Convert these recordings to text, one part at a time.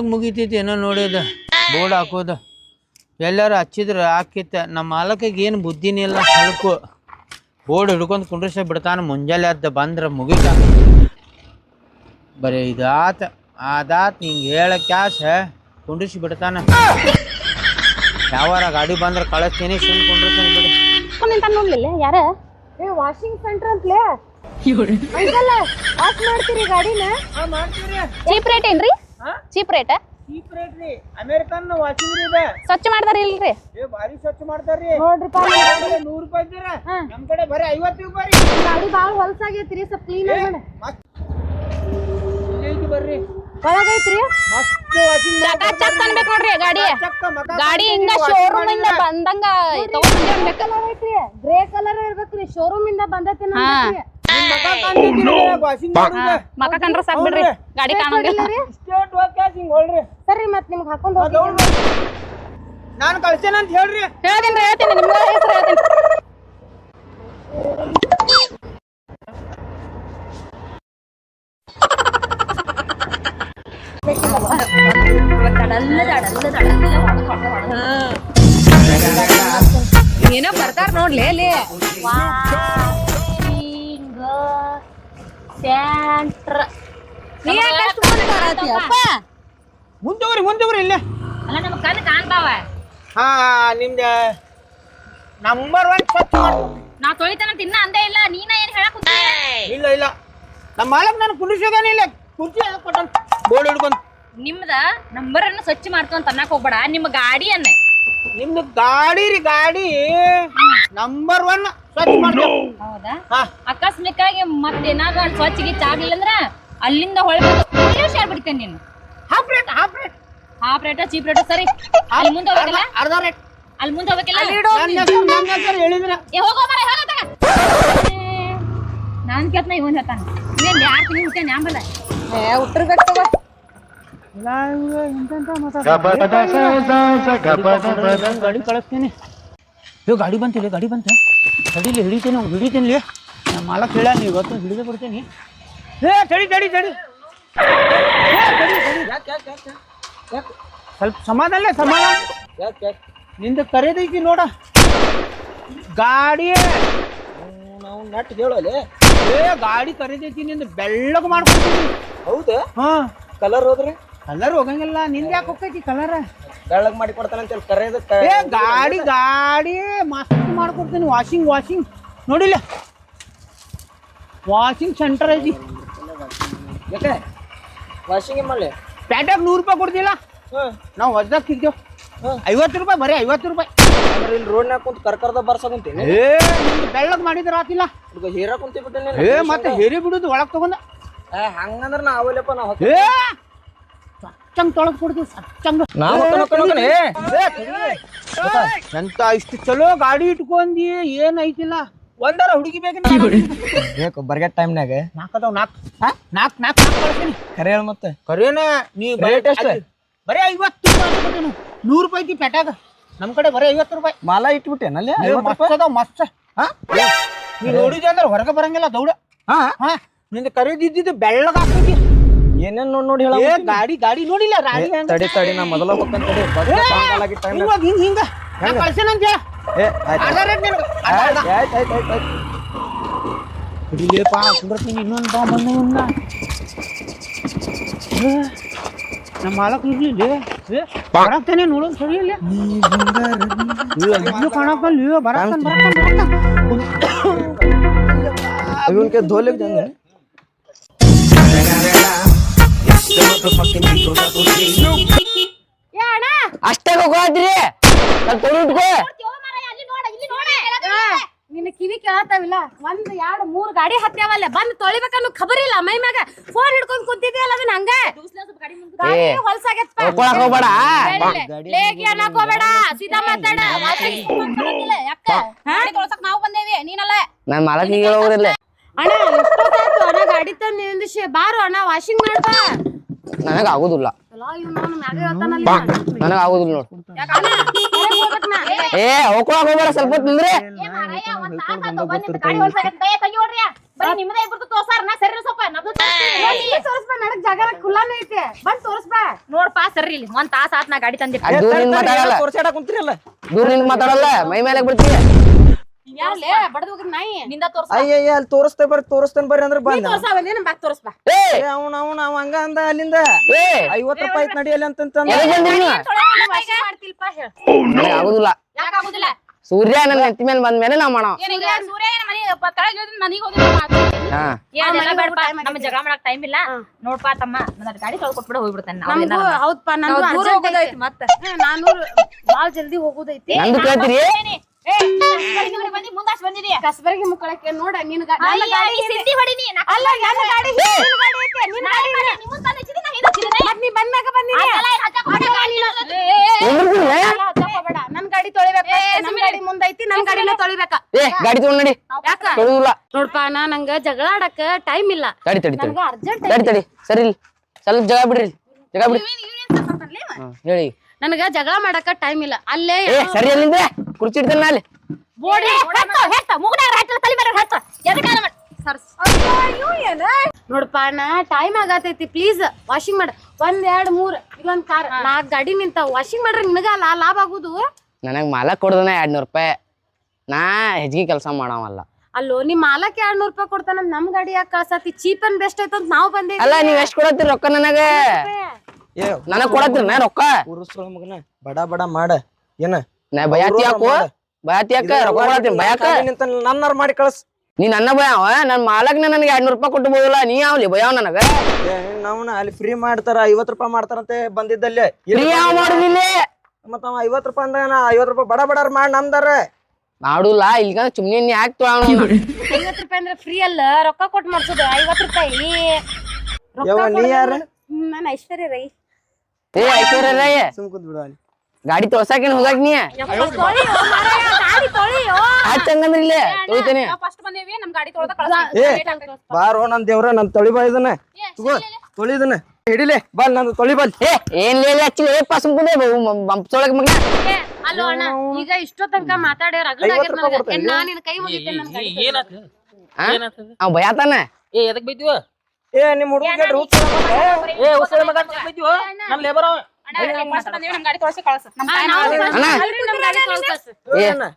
ಯಾವಾಗ ಮುಗಿತೈತಿ ಏನೋ ನೋಡೋದ. ಬೋರ್ಡ್ ಹಾಕೋದು. ಎಲ್ಲರೂ ಹಚ್ಚಿದ್ರೆ ಹಾಕಿತ್ತ. ನಮ್ಮ ಮಾಲಕಿಗೆ ಏನು ಬುದ್ಧಿನೇ ಇಲ್ಲ ಸ್ವಲ್ಪ ಬೋರ್ಡ್ ಹಿಡ್ಕೊಂಡು ಕುಂಡ್ರಿಸ ಬಿಡ್ತಾನ. ಮುಂಜಾನೆ ಅದ್ದ ಬಂದ್ರೆ ಮುಗಿತ. ಬರೀ ಇದಾತ. ಅದಾತ ಹಿಂಗೆ ಹೇಳ ಕ್ಯಾಸ ಕುಂಡ್ರಿಸಿ ಬಿಡ್ತಾನ. ಯಾವಾರ ಗಾಡಿ ಬಂದ್ರೆ ಕಳಿಸ್ತೀನಿ ಸುಮ್ಮನೆ ಕುಂಡ್ರಿಸ್ತೀನಿ ಬಿಡು. ನೋಡ್ಲಿಲ್ಲ? ಯಾರ? ಏ ವಾಷಿಂಗ್ ಸೆಂಟರ್ ಅಂತಲೇ? ಅಂಕಲ್ ವಾಶ್ ಮಾಡ್ತೀರಿ ಗಾಡಿನ? ಚೀಪ್ ರೇಟ್ ಏನ್ರಿ? ಚೀಪ್ ರೇಟ್ ಚೀಪ್ ರೇಟ್ ರೀ. ಅಮೇರಿಕನ್ ವಾಷಿಂಗ್ ರೀ ಇದೆ. ಸ್ವಚ್ಛ ಮಾಡ್ತಾರ ಇಲ್ರಿ? ಏ ಭಾರಿ ಸ್ವಚ್ಛ ಮಾಡ್ತಾರ್ರಿ. ನೋಡ್ರಿ ನೂರು ರೂಪಾಯಿ ಇದ್ದೀರ. ಹಾ. ನಮ್ ಕಡೆ ಬರೀ ಐವತ್ತು ರೂಪಾಯಿ ಗಾಡಿ ಬಾಳ ಹೊಲಸಾಗೈತ್ರಿ ಸ್ವಲ್ಪ ಕ್ಲೀನ್ ಮಾಡಿ ಬರ್ರಿ. ಒಳಗೈತ್ರಿ ಅನ್ಬೇಕು ನೋಡ್ರಿ ಗಾಡಿ. ಗಾಡಿ ಹಿಂಗ ಶೋರೂಮ್ ಇಂದ ಬಂದಂಗ ತಗೊಂಡ್ ಗ್ರೇ ಕಲರ್ ಇರ್ಬೇಕ್ರಿ ಶೋರೂಮ್ ಇಂದ ಬಂದೈತಿ ಮಕ ಕಂಡ್ರ ಸಾಕ್ ಬಿಡ್ರಿ. ಗಾಡಿ ಕಾಣಂಗಿಲ್ಲ ಸ್ಟೇಟ್ ಹಿಂಗ್ ಹೊಳ್ರಿ ಸರಿ ಮತ್ ನಿಮ್ಗೆ ಹಾಕೊಂಡ್ ಹೋಗಿ ನಾನು ಕಳ್ಸೇನ ಅಂತ ಹೇಳ್ರಿ. ಹೇಳ್ತೀನಿ ಹೇಳ್ತೀನಿ ನಿಮ್ಮ ಹೆಸರು ಹೇಳ್ತೀನಿ. ಏನೋ ಬರ್ತಾರ ನೋಡ್ಲಿ ಅಲ್ಲಿ ಸೆಂಟ್ರ್ ನೀ ಯಾಕೆ ಅಷ್ಟು ಮುಂದೆ ಹೋಗ್ರಿ ಮುಂದೆ ಹೋಗ್ರಿ ಇಲ್ಲೇ. ಅಲ್ಲ ನಮ್ಮ ಕಣ್ಣು ಕಾಣ್ತಾವ ಹಾ ನಿಮ್ದ ನಂಬರ್ ಒನ್ ಸ್ವಚ್ಛ ಮಾಡ್- ನಾ ತೊಳಿತಾನ ಇನ್ನ ಅಂದೇ ಇಲ್ಲ ನೀನ ಏನ್ ಹೇಳಕ್ ಕೂತಿ? ಇಲ್ಲ ಇಲ್ಲ. ನಮ್ಮ ಮಾಲಕ್ ನಾನು ಕುಂಡ್ರಿಸೋಗಾನ ಇಲ್ಲ. ಕುರ್ಚಿ ಕೊಟ್ಟಾನ. ಬೋರ್ಡ್ ಹಿಡ್ಕೊಂಡು. ನಿಮ್ದ ನಂಬರ್ ಅನ್ನ ಸ್ವಚ್ಛ ಮಾಡ್ತು ಅಂತ ಅನ್ನಕ್ ಹೋಗ್ಬೇಡ ನಿಮ್ಮ ಗಾಡಿಯನ್ನ ನಿಮ್ದು ಗಾಡಿ ರೀ ಗಾಡಿ ನಂಬರ್ ಒನ್ ಹೌದಾ? ಹಾ. ಅಕಸ್ಮಿಕಾಗಿ ಮತ್ತೇನಾದ್ರು ಅಲ್ಲಿ ಸ್ವಚ್ಛ ಗಿಚ್ಚ ಆಗ್ಲಿಲ್ಲ ಅಂದ್ರ ಅಲ್ಲಿಂದ ಹೊಳ್ಬೇಕು ಶೇರ್ ಬಿಡ್ತೇನೆ ನೀನು. Half rate half rate half rate cheap rate ಸರಿ. ಅಲ್ಲಿ ಮುಂದೆ ಹೋಗಲ್ಲ ಅರ್ಧ ರೇಟ್ ಅಲ್ಲಿ ಮುಂದೆ ಹೋಗಕ್ಕಿಲ್ಲ? ನನ್ನ ಹೆಸರು ನನ್ನ ಹೆಸರು ಹೇಳಿದ್ರ. ಏ ಹೋಗೋ ಮರ ಹೋಗತ್ತಾಗ ನಾನ್ ಕೇಳ್ತಾನ ಇವನ್ ಹೇಳ್ತಾನ. ಯಾರು ತಿಂಗಿ. ಏ ಗಟ್ಟವ ಗಾಡಿ ಕಳಿಸ್ತೀನಿ. ಗಾಡಿ ಬಂತಿಲ್ಲ ಗಾಡಿ ಬಂತ. ತಡಿಲಿ ಹಿಡಿತೀನಿ ಹಿಡಿತೀನಿ ನಮ್ಮ ಮಾಲಕ್ ಹೇಳ ನೀವು ಇವತ್ತು ಹಿಡಿದು ಬಿಡ್ತೀನಿ. ಏ ತಡಿ ತಡಿ ತಡಿ. ಏ, ತಡಿ, ತಡಿ. ಸ್ವಲ್ಪ ಸಮಾಧಾನ ಸಮಾಧಾನ. ನಿಂದು ಕರೆದೈತಿ ನೋಡ. ಗಾಡಿ ನಾವು ನಟ್ ಹೇಳೋದೆ ಏ ಗಾಡಿ ಕರೆದೈತಿ ನಿಂದು ಬೆಳ್ಳಗ್ ಮಾಡ್ಕೊಡ್ತೀನಿ ಹೌದಾ? ಹಾ. ಕಲರ್ ಹೋದ್ರೆ? ಕಲರ್ ಹೋಗಂಗಿಲ್ಲ ನಿಂದ ಯಾಕೆ ಹೋಗ್ತೈತಿ ಕಲರ್ ಬೆಳ್ಳಗ್ ಮಾಡಿ ಕೊಡ್ತಾನಂತ ಕರೆಯದ ಏ ಗಾಡಿ ಗಾಡಿ ಮಸ್ತ್ ಮಾಡ್ಕೊಡ್ತೀನಿ ವಾಷಿಂಗ್ ವಾಷಿಂಗ್ ನೋಡಿಲ್ಲ? ವಾಷಿಂಗ್ ಸೆಂಟರ್ ಐತಿ. ಯಾಕೆ? ವಾಷಿಂಗ್ ಮಾಡಲಿ ಪ್ಯಾಟ್ಯಾಗ ನೂರು ರೂಪಾಯಿ ಕೊಡ್ತಿಲ್ಲ? ನಾವು ಹೊಸ್ದಾಗ ಸಿಗ್ತೇವೆ. ಐವತ್ತು ರೂಪಾಯಿ ಬರೀ ಐವತ್ತು ರೂಪಾಯಿ. ಅಂದ್ರೆ ಇಲ್ಲಿ ರೋಡ್ನಾಗ ಕುಂತ ಕರ್ಕರ್ದ ಬರ್ಸಕುಂತೀನಿ ಏ ಬೆಳ್ಳಗ್ ಮಾಡಿದ್ರ ಆತಿಲ್ಲ. ಹುಡುಗ ಹೀರಾ ಕುಂತಿ ಬಿಟ್ಟೆ ಏ ಮತ್ತೆ ಹೇರಿ ಬಿಡುದು ಒಳಗ್ ತಗೊಂಡ. ಹಂಗಂದ್ರೆ ನಾ ಅವಲಪ್ಪ ನಾವು ಏ ಸಚ್ಚಂಗ್ ತೊಳಗ್ ಕೊಡ್ತೀವಿ ಸಚ್ಚಂಗ್ ಎಂತ ಇಷ್ಟು ಚಲೋ ಗಾಡಿ ಇಟ್ಕೊಂಡಿ ಏನ್ ಐತಿಲ್ಲ. ಒಂದರ ಹುಡುಗಿ ಬೇಕು ಬೇಕು ಬರ್ಗೆಟ್ ಟೈಮ್ನಾಗ ನಾಲ್ಕು ಅದಾವ ನಾಲ್ಕು. ನಾಕ್ ನಾಲ್ಕು ನಾಲ್ಕು ಕಳ್ಸ್ತೀನಿ ಕರೆ ಹೇಳ ಮತ್ತೆ. ಕರೇನ ನೀ ಬರೇ ಎಷ್ಟು? ಬರೀ ಐವತ್ತು ರೂಪಾಯಿ. ನೂರು ರೂಪಾಯಿ ಐತಿ ಪೆಟ್ಯಾಗ. ನಮ್ ಕಡೆ ಬರೇ ಐವತ್ತು ರೂಪಾಯಿ. ಮಾಲ ಇಟ್ಬಿಟ್ಟೆನಲ್ಲಿ ಮಸ್ತ್ ಅದಾವ ಮಸ್ತ್. ಹಾ? ನೀ ನೋಡಿದೆ ಅಂದ್ರೆ ಹೊರಗೆ ಬರಂಗಿಲ್ಲ ದೌಡ. ಹಾ? ಹಾ? ನಿಂದ ಕರೆದಿದ್ದು ಬೆಳ್ಳಗಾಕ್ತಿ ಹಾಕ್ತೈತಿ ಏನೇನ್ ನೋಡ್ ನೋಡಿ ಹೇಳ ಏ ಗಾಡಿ ಗಾಡಿ ನೋಡಿಲ್ಲ ರಾಡಿ ಹೆಂಗ ತಡಿ ತಡಿ ನಾ ಮೊದಲ ಹೋಗ್ತಾನೆ ತಡಿ. ಸಾಯಂಕಾಲಾಗಿ ಟೈಮ್ ಹಿಂಗ ಹೋಗ್, ಹಿಂಗ್ ಹಿಂಗ? ನಾ ಕಳ್ಸೇನಂತ ಹೇಳ. ಏ ಆಯ್ತು. ಅರ್ಧ ರೇಟ್ ನಿನಗೆ? ಆಯ್ತು ಆಯ್ತು ಆಯ್ತು ಆಯ್ತು ಹಿಡಿಲೇಪ ಕುಂದ್ರತೀನಿ ಇನ್ನೊಂದು ಬಾ ಬಂದ ಇನ್ನ ಏ, ನಮ್ಮ ಮಾಲಕ್ ಇರ್ಲಿಲ್ಲ ಏ ಬರಾಕ್ತಾನೆ ನೋಡೋದು ಸರಿ ಇಲ್ಲ. ಇಲ್ಲೂ. ಕಾಣಕ್ಕಲ್ಲ ಬರಾಕ್ತಾನ ಬರಾಕ್ತಾನ ಇವನ್ಕೆ ಧೋಲಿಗೆ ತಂದೆ. ಅಷ್ಟೇ ಹೋಗೋದ್ರಿ ಸ್ವಲ್ಪ ತೊಗೊಂಡ್ಕೋ ನಿನ್ನ ಕಿವಿ ಕೇಳತ್ತಾವಿಲ್ಲ ಒಂದ್ ಎರಡು ಮೂರ್ ಗಾಡಿ ಹತ್ಯಾವಲ್ಲ ಬಂದ್ ತೊಳಿಬೇಕನ್ನೋ ಖಬರ್ ಇಲ್ಲ ಮೈ ಮ್ಯಾಗ ಫೋನ್ ಹಿಡ್ಕೊಂಡ್ ಕುಂತಿದ್ಯಲ್ಲ ಅದನ್ನ ಹಂಗ ಹೋಗ್ಬೇಡ ಬೇಡ. ಲೇಗಿ ಅನ್ನಕ್ ಹೋಗ್ಬೇಡ ಸೀದಾ ಮಾತಾಡ ಯಾಕ ನಾವು ಬಂದೇವಿ ನೀನಲ್ಲ ನಾನ್ ಅಣ್ಣ ಅಣ್ಣ ಗಾಡಿ ತಂದು ನಿಂದಿಸಿ ಬಾರು ಅಣ್ಣ ವಾಷಿಂಗ್ ಮಾಡ್ಬಾ ನನಗ ಆಗುದಿಲ್ಲ ನನಗ ಆಗುದಿಲ್ಲ ನೋಡು. ಏ ಹೋಗ್ಕೊಳಕ್ ಹೋಗ್ಬೇಡ ಸ್ವಲ್ಪ ಹೊತ್ತು ನಿಂದ್ರೆ. ಸರಿ ನೋಡ್ಪಾ ಸರ್ರಿ ಇಲ್ಲಿ ಒಂದ್ ತಾಸ ಆತ್ ನಾ ಗಾಡಿ ತಂದಿ ದೂರ ನಿಂತ್ ಮಾತಾಡಲ್ಲ. ಮೈ ಮೇಲೆ ಬಿಡ್ತೀಯ? ಯಾರ್ಲೇ ಬಡದ್ ಹೋಗಿದ್ ನಾಯಿ. ನಿಂದ ತೋರ್ಸ ಅಯ್ಯಯ್ಯ ಅಲ್ಲಿ ತೋರಿಸ್ತೇ ಬರ್ರಿ ತೋರಿಸ್ತೇನೆ ಬರ್ರಿ ಅಂದ್ರೆ ಬಂದ. ತೋರ್ಸಾವ ನೀನ್ ಬಾಕ್ ತೋರ್ಸ್ಬಾ. ಏ ಅವ್ನ ಅವ್ನ ಅವ ಹಂಗ ಅಂದ ಅಲ್ಲಿಂದ. ಏ. ಐವತ್ ರೂಪಾಯಿ ಐತ್ ನಡಿಯಲ್ಲಿ ಅಂತಂತ ಎದಕ್ ಬಂದ್ರಿ ನೀವು? ಮಾಡ್ತಿಲ್ಪ ಹೇಳ. ನನಗ್ ಆಗುದಿಲ್ಲ. ಯಾಕ ಆಗುದಿಲ್ಲ? ಸೂರ್ಯ ನನ್ನ ನೆತ್ತಿ ಮೇಲೆ ಬಂದ ಮೇಲೆ ನಾ ಮಾಡೋ ಏನೀಗ ಸೂರ್ಯ ಏನ್ ಮನಿ ತಳಗ ಇಳಿದ್ ಮನಿಗ್ ಹೋಗಿ ಹಾ. ಏನೆಲ್ಲ ಬೇಡಪ್ಪ ನಮ್ ಜಗಳ ಮಾಡಕ್ ಟೈಮ್ ಇಲ್ಲ. ನೋಡ್ಪಾ ತಮ್ಮ ನನ್ನ ಗಾಡಿ ತೊಳ್ಕೊಟ್ಬಿಡ ಹೋಗ್ಬಿಡ್ತೇನೆ ನಮಗೂ ಹೌದಪ್ಪ ನಾನು ದೂರ ಹೋಗೋದೈತಿ ಐತಿ. ಮತ್ತ. ನಾನು ಬಾಳ್ ಜಲ್ದಿ ಹೋಗೋದೈತಿ. ನಂದು ಕೇಳ್ತೀರಿ? ಕಸಬರಿಗೆ ಮುಕ್ಕಳಕ್ಕೆ ನೋಡ ನಿನ್ ನನ್ನ ಗಾಡಿ ಇದೆ. ಹೊಡಿನಿ ಅಲ್ಲ ನನ್ನ ಗಾಡಿ ನಿನ್ ತೊಳಿಬೇಕು ಮುಂದೈತಿ ನನ್ ಗಾಡಿನ ತೊಳಿಬೇಕ? ಏ ಗಾಡಿ ತಗೊಂಡ್ ನಡಿ ಯಾಕ? ತೊಳುದಿಲ್ಲ. ನೋಡ್ಪ ನಾ ನಂಗ ಜಗಳ ಆಡಕ್ ಟೈಮ್ ಇಲ್ಲ. ತಡಿ ತಡಿ ಅರ್ಜೆಂಟ್ ತಡಿ ತಡಿ. ಸರಿ ಇಲ್ಲಿ. ಸ್ವಲ್ಪ ಜಗ ಬಿಡ್ರಿ ಇಲ್ಲಿ. ಜಾಗ ಬಿಡ್ರಿ. ಹೇಳಿ. ನನಗ ಜಗಳ ಮಾಡಕ ಟೈಮ್ ಇಲ್ಲ. ಅಲ್ಲೇ ಸರಿ ಅಲ್ಲಿಂದ. ಕುರ್ಚಿ ಇಡ್ತೇನೆ ಅಲ್ಲಿ ನೋಡ್ಪ ನಾ ಟೈಮ್ ಆಗತೈತಿ ಪ್ಲೀಸ್ ವಾಷಿಂಗ್ ಮಾಡ. ಒಂದ್ ಎರಡ್ ಮೂರ್ ಇಲ್ಲೊಂದ್ ಕಾರ್ ನಾಕ್ ಗಾಡಿ ನಿಂತಾವ. ವಾಷಿಂಗ್ ಮಾಡ್ರಿ ನಿನಗ ಲಾ- ಲಾಭ ಆಗುದು? ನನಗ್ ಮಾಲಕ್ ಕೊಡ್ದನ ಎರಡ್ ನೂರ್ ರೂಪಾಯಿ. ನಾ ಹೆಚ್ಚಿಗೆ ಕೆಲಸ ಮಾಡವಲ್ಲ. ಅಲ್ಲೋ ನಿಮ್ ಮಾಲಕ್ ಎರಡ್ ನೂರ್ ರೂಪಾಯಿ ಕೊಡ್ತಾನ ನಮ್ ಗಾಡಿ ಯಾಕೆ ಕಳ್ಸತಿ? ಚೀಪ್ ಅಂಡ್ ಬೆಸ್ಟ್ ಐತಂತ ನಾವ್ ಬಂದೇವಿ. ಅಲ್ಲ ನೀವ್ ಎಷ್ಟ್ ಕೊಡತ್ತೀರಿ ರೊಕ್ಕ ನನಗ? ಏ ನನಗ್ ಕೊಡತ್ತೀರಿ ನಾ ರೊಕ್ಕ ಮಗನ ಬಡ ಬಡ ಮಾಡ. ಏನ? ನಾ ಬಯಾತಿ ಯಾಕೋ? ಬಯಾತಿ ಯಾಕ? ರೊಕ್ಕ ಕೊಡತ್ತೀನಿ. ಭಯಾಕ ನಿಂತ ನನ್ನಾರ ಮಾಡಿ ಕಳ್ಸ್. ನೀ ನನ್ನ ಭಯವ ನನ್ ಮಾಲಕ್ನ ನನಗೆ ಎರಡ್ ನೂರ್ ರೂಪಾಯಿ ಕೊಟ್ಟು ಬೋದಿಲ್ಲ. ನೀ ಯಾವ್ಲಿ ಭಯವ್ ನನಗ? ಏ ನಾವ್ನ ಅಲ್ಲಿ ಫ್ರೀ ಮಾಡ್ತಾರ ಐವತ್ ರೂಪಾಯಿ ಮಾಡ್ತಾರಂತೆ ಬಂದಿದ್ದಲ್ಲೇ. ಫ್ರೀ ಯಾವ ಮಾಡುದಿಲ್ಲ ಮತ್ತ ಅವ ಐವತ್ ರೂಪಾಯಿ ಅಂದ ನಾ ಐವತ್ ರೂಪಾಯಿ ಬಡ ಬಡರ್ ಮಾಡಿ ನಂದಾರ. ಮಾಡುಲ್ಲ. ಇಲ್ಗ ಸುಮ್ನೆ ನೀ ಯಾಕೆ ತೊಗೊಳೋಣ ಐವತ್ ರೂಪಾಯಿ ಅಂದ್ರೆ ಫ್ರೀ ಅಲ್ಲ. ರೊಕ್ಕ ಕೊಟ್ಟು ಮಾಡ್ಸೋದು ಐವತ್ ರೂಪಾಯಿ. ಯವ್ವ, ನೀ ಯಾರು? ನಾನ್ ಐಶ್ವರ್ಯ ರೈ. ಏ ಐಶ್ವರ್ಯ ರೈ. ಸುಮ್ ಕುಂತ್ ಬಿಡು ಅಲ್ಲಿ. ಗಾಡಿ ತೊಳ್ಸಾಕೇನ್ ಹೋಗಾಕ್ ನೀ ಇಲ್ಲೇ ತೊಳಿತೇನೆ ಫಸ್ಟ್ ಬಂದೇವಿ ನಮ್ ಗಾಡಿ ತೊಳ್ದ ಏ ಬಾರೋ ನನ್ ದೇವ್ರ ನನ್ ತೊಳಿ ಬಾ ಇದನ್ನ ತೊಳಿದನ ಹಿಡಿಲೆ ಬಾ ನಂದು ತೊಳಿ ಬಲ್ ಏ ಏನ್ ಲೇಲಿ ಹಚ್ಚಿ ಏಪ್ಪ ಸುಮ್ಕುಂದೆ ಬಂಪ್ಸೊಳಗ್ ಮಗ ಅಲ್ಲೋ ಅಣ್ಣ ಈಗ ಇಷ್ಟೋ ತನಕ ಮಾತಾಡ್ಯಾರ ರಗಡ್ ನನಗೆ. ನಾ ನಿನ್ನ ಕೈ ಮುಗಿತೇನೆ ನನ್ನ? ಅವ ಭಯಾತಾನ ಏ ಎದಕ್ ಏ ನಿಮ್ ಹುಡುಗ ಏ ಉಸಳೆ ಮಗ ಅಂತ ಬೈದ್ವ ನನ್ ಲೇಬರ್ ಅವ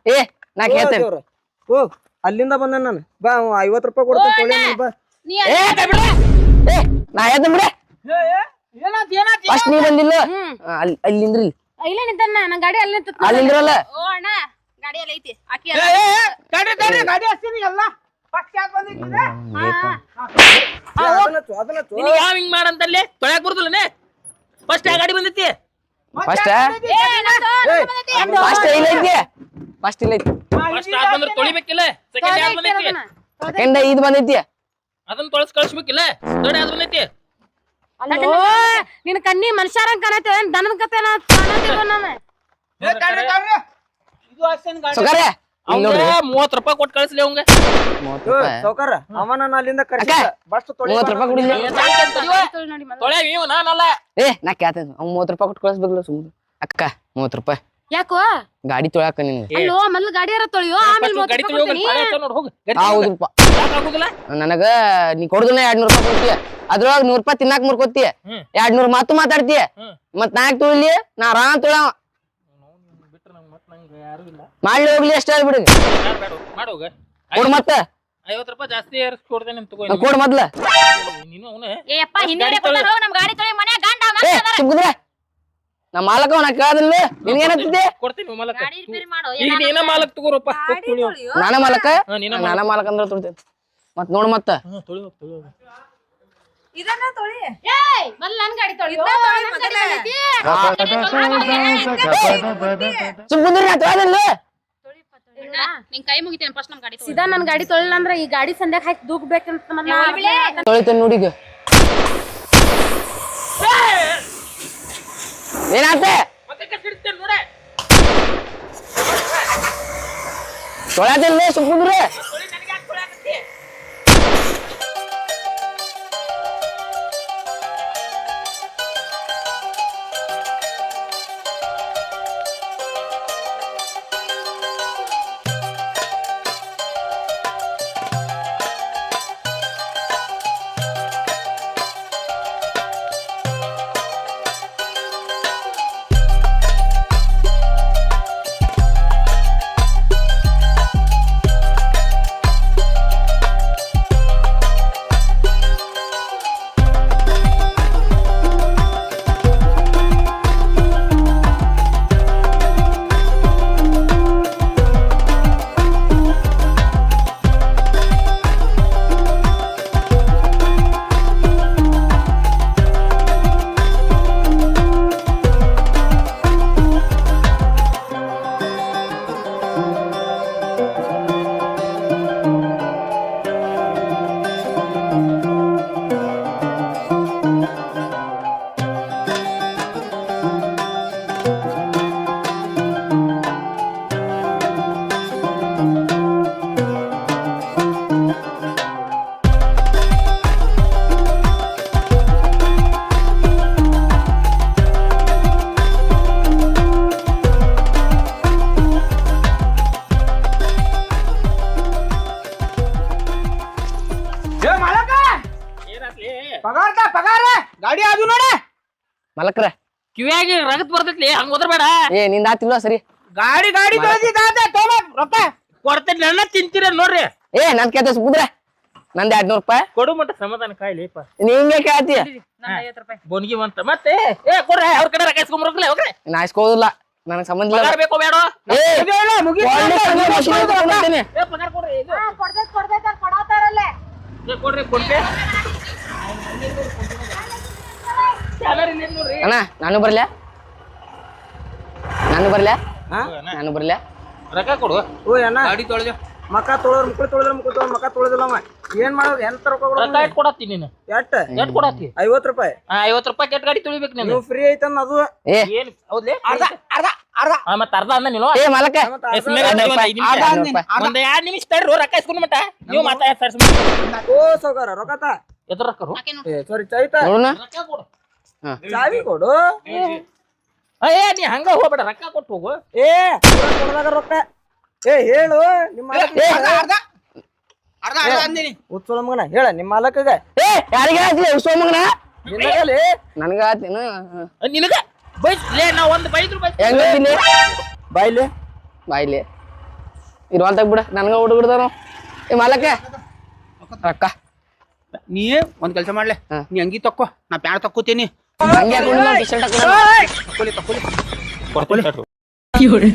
ಏ ನಾ ಕೇಳ್ತೇನೆ. ಅಲ್ಲಿಂದ ಬಂದ ನಾನು. ಬಾ ಐವತ್ ರೂಪಾಯಿ ಕೊಡ್ತೇನೆ ತೊಳಿ ಅಂದ್ನ, ಬಾ. ನೀ ಏ ಕೈ ಬಿಡು. ಏ ನಾ ಹೇಳ್ತೇನೆ ಬಿಡ. ಫಸ್ಟ್ ನೀ ಬಂದಿಲ್ಲ. ಆ, ಅಲ್ಲಿ ಅಲ್ಲಿಂದ್ರಿ. ಇಲ್ಲ ನಿಂತಣ್ಣ ನನ್ ಗಾಡಿ ಅಲ್ಲಿ ನಿಂತ ಅಲ್ಲಿಂದ್ರಲ್ಲ. ಓ ಅಣ್ಣ ಗಾಡಿಯಲ್ಲಿ ಐತಿ. ಆಕಿ ಗಾಡಿ ಚು. ನಿನಗೆ ಯಾವ ಹಿಂಗ್ ಮಾಡಂತಲ್ಲಿ? ತೊಳ್ಯಾಕ್ ಬರುದಿಲ್ಲನೆ? ಫಸ್ಟ್ ಆ? ಗಾಡಿ ಬಂದೈತಿ? ಫಸ್ಟ್ ಏ, ಫಸ್ಟ್ ಇಲ್ಲ ಐತಿ ಫಸ್ಟ್ ಇಲ್ಲ ಐತಿ ಫಸ್ಟ್ ಆ ಬಂದ್ರೆ ತೊಳಿಬೇಕಿಲ್ಲ? ಸೆಕೆಂಡ್ ಯಾರು ಬಂದೈತಿ? ಸೆಕೆಂಡ್ ಇದು ಬಂದೈತಿ. ಅದನ್ನ ತೊಳಸ್ ಕಳಿಸ್ಬೇಕಿಲ್ಲ? ಥರ್ಡ್ ಅದು ಬಂದೈತಿ? ನಿನ್ ಕಣ್ಣಿ ಮನುಷ್ಯರಂಗ್ ಕಾಣತ್ತೇವ ದನದ ಕತೆ ಕಾಣತ್ತೇವ ನಾನು? ಇದು ಮೂವತ್ ರೂಪಾಯಿ ಕೊಟ್ಟು ಕಳ್ಸ್ಲಿ ಅವಂಗ. ಮೂವತ್ತು ಏ, ರೂಪಾಯಿ ಅವ ನಾನು ಅಲ್ಲಿಂದ ಕರ್ಸಿ ಅಕ್ಕ, ಬಸ್ ತೊಳಿ ಮೂವತ್ತು ರೂಪಾಯಿ ಕುಡಿಲಿ ನೋಡಿ ಮೊದ್ಲು. ತೊಳ್ಯಾವ ಇವ್ ನಾನಲ್ಲ. ಏ ನಾ ಕೇಳ್ತೇನೆ ಅವ್ ಮೂವತ್ತು ರೂಪಾಯಿ ಕೊಟ್ಟು ಕಳಿಸ್ಬೇಕಲ್ಲ ಸುಮ್ಮನೆ ಅಕ್ಕ ಮೂವತ್ತು ರೂಪಾಯಿ. ಯಾಕೋ? ಗಾಡಿ ತೊಳ್ಯಾಕ ನಿನ್ಗೆ ಅಲ್ಲೋ ಮೊದ್ಲು ಗಾಡಿಯಾರ ತೊಳಿಯೋ? ಆಮೇಲೆ ಮೂವತ್ತು ಗಾಡಿ ತೊಳಿ ತೊಳಿ ನನಗ ನೀ ಕೊಡುದನ್ನ ಎರಡ್ ನೂರ್ ರೂಪಾಯಿ ಕೊಡ್ತೀಯ. ಅದ್ರೊಳಗ ನೂರ್ ರೂಪಾಯಿ ತಿನ್ನಾಕ ಮುರ್ಕೋತಿಯ. ಎರಡ್ ನೂರ್ ಮಾತು ಮಾತಾಡ್ತೀಯ. ಮತ್ ನಾಕ್ ತುಳಿಲಿ ನಾ ಆರಾಮ್ ತುಳವ ಬಿಟ್ರೆ ನಂಗ್ ಮತ್ತ್ ನಂಗೆ ಯಾರು ಇಲ್ಲ ಮಾಡ್ಲಿ ಹೋಗ್ಲಿ ಅಷ್ಟೇ ಬಿಡು ಮಾಡೋಗ ಕೊಡ್ ಮತ್ತ. ಐವತ್ ರೂಪಾಯಿ ಜಾಸ್ತಿ ಏರ್ಸ್ ಕೊಡ್ತೇನೆ ಅಂತ ತಗೋ ನಾ ಕೊಡ್ ಮೊದ್ಲ. ನೀನು ಅವನ. ಏ ಅಪ್ಪ ಹಿಂದೆ ಕೊಟ್ಟಾರ ನಮ್ ಗಾಡಿ ತೊಳಿ ಮನ್ಯಾಗ ಗಂಡ ನಮ್ಮ ಮಾಲಕ ಕೇಳದಿಲ್ಲ ನಿನ್ಗೇನತ್ತಿದ್ದೆ ಕೊಡ್ತೀನಿ ಮಾಲಕ. ಗಾಡಿ ರಿಪೇರಿ ಮಾಡು. ಈಗ ನೀನ ಮಾಲಕ್ ತಗೋರಪ್ಪ. ನಾನ ಮಾಲಕ? ನೀನ ಮಾಲಕ. ಅಂದ್ರ ತುಳ್ತೇನೆ ಮತ್ ನೋಡ್ ಮತ್ತ. ತೊಳಿ ಹೋಗ್, ತೊಳಿ. ಏಯ್ ಮೊದ್ಲು ನನ್ ಗಾಡಿ ತೊಳಿ. ನನ್ ಗಾಡಿ ಬಂದೈತಿ. ಸುಮ್ಕುಂದ್ರಿ ನಾ ತೊಳದಿಲ್ಲ ನಿನ್ ಕೈ ಮುಗಿತೇನೆ ಫಸ್ಟ್ ನಮ್ ಗಾಡಿ ತೊಳಿ ಸೀದಾ ನನ್ ಗಾಡಿ ತೊಳಿಲ್ಲ ಅಂದ್ರ ಈ ಗಾಡಿ ಸಂಧ್ಯಾಗ ಹಾಕಿ ದೂಕ್ಬೇಕಂತ ಮತ್ತ್ ನಾ ಅದ್ನ ತೊಳಿತೇನೆ ನೋಡಿಗ ಏನಾತೆ ಮಲಕ್ರ. ಕಿವಿಯಾಗಿ ರಗತ್ ಬರ್ತೈತಿ ಹಂಗ ಹೋದ್ರಬೇಡ ಏ ನಿಂದ ಆತಿಲ್ವ ಸರಿ? ಗಾಡಿ ಗಾಡಿ ತೊಳೆದಿದ್ದಾತ ತೋಮ ರೊಕ್ಕ. ಕೊಡ್ತೇನೆ ನನ್ನ ತಿಂತೀರ ನೋಡ್ರಿ. ಏ ನನ್ ಕೇತ ಕುದ್ರೆ. ನಂದ್ ಎರಡ್ ನೂರ್ ರೂಪಾಯಿ. ಕೊಡು ಮಟ್ಟ ಸಮಾಧಾನ ಕಾಯ್ಲಿಪ್ಪ ನಿಂಗೆ ಕೇಳ್ತೀಯ? ಬೊನ್ಗಿ ಬಂತ. ಮತ್ತೆ ಏ ಕೊಡ್ರಿ ಅವ್ರ ಕಡೆ ರೊಕ್ಕ ಇಸ್ಕೊಂಬರ್ಬೇಕಲ್ಲ ಹೋಗ್ರಿ. ನಾ ಇಸ್ಕೋದಿಲ್ಲ ನನಗ್ ಸಂಬಂಧ ಇಲ್ಲ. ಬೇಕೋ ಬೇಡ. ಕೊಡ್ರಿ ಕೊಡ್ತೈತ್ ಕೊಡ್ತೈತ್ ಕೊಡತಾರಲ್ಲೇ. ಕೊಡ್ರಿ ಕೊಡ್ತೆ. ಅಣ್ಣ ನಾನು ಬರ್ಲ್ಯಾ ನಾನು ಬರ್ಲ್ಯಾ ಹಾ? ನಾನು ಬರ್ಲ್ಯಾ ರೊಕ್ಕ ಕೊಡು. ಓ ಅಣ್ಣ ಗಾಡಿ ತೊಳೆದ ಮಕ ತೊಳೆದ್ರ ಮುಕ್ಳು ತೊಳೆದ್ರ ಮುಕ್ಳು ತೊಳೆದ್ರ ಮಕ ತೊಳೆದಿಲ್ಲ ಅವ. ಏನ್ ಮಾಡೋದು? ಎಂತ ರೊಕ್ಕ ರೊಕ್ಕ ಎಟ್ ಕೊಡತ್ತಿ ನೀನು. ಎಟ್ ಎಟ್ ಕೊಡತ್ತಿ? ಐವತ್ ರೂಪಾಯಿ. ಆ ಐವತ್ತು ರೂಪಾಯಿ ಕೆಟ್ಟ ಗಾಡಿ ತೊಳಿಬೇಕು ನೀನು. ನೀವು ಫ್ರೀ ಐತನ್ ಅದು. ಏನ್? ಹೌದ್ಲಿ? ಅರ್ಧ ಅರ್ಧ ಅರ್ಧ. ಮತ್ತ್ ಅರ್ಧ ಅಂದ ನೀನು. ಏ ಮಲಕ. ಒಂದ್ ನಿಮಿಷ. ಎರಡ್ ತಡ್ರಿ ರೊಕ್ಕ ಇಸ್ಕೊಂಡ್ ಮಟ ನೀವು ಮಾತಾಡ ಓ ಸೌಕಾರ ಎದ್ರ ರೊಕ್ಕ? ಸಾರಿ ರೊಕ್ಕ ಕೊಡು. ಚಾವಿ ಕೊಡು. ಏ ನೀ ಹಂಗ ಹೋಗ್ಬೇಡ ರೊಕ್ಕ ಕೊಟ್ಟು ಹೋಗು. ಏ ಕೊಡದಾಗ ರೊಕ್ಕ. ಏ ಹೇಳು ನಿಮ್ಮ ಉತ್ಸವ ಮಗನ ಹೇಳ ನಿಮ್ಮ ಮಾಲಕಗ ಏ ಯಾರಿಗೆ ಆತ್ಲಿ ಸೋಮಗನ ನಿನ್ನಗಲಿ ನನಗ ಆತ್ಲೇನು ಆ, ನಿನಗ? ಬೈಸ್ಲೇ ನಾ ಒಂದು ಬೈದ್ರು ಬೈಸ್ ಹೆಂಗ್ ಗೊತ್ತಿಲ್ಲ ಬಾಯ್ಲಿ. ಬಾಯ್ಲಿ. ಇರುವಂತಾಗ ಬಿಡ. ನನಗ ಹುಡುಗರ್ದಾನು ಏ ಮಾಲಕ ರೊಕ್ಕ. ನೀ ಒಂದ್ ಕೆಲಸ ಮಾಡ್ಲೆ. ನೀ ಅಂಗಿ ತಕ್ಕೋ. ನಾ ಪ್ಯಾಡ್ ತಕ್ಕೋತೀನಿ. ভাঙ্গিয়া কোন পিস্তলটা কোন কি হরে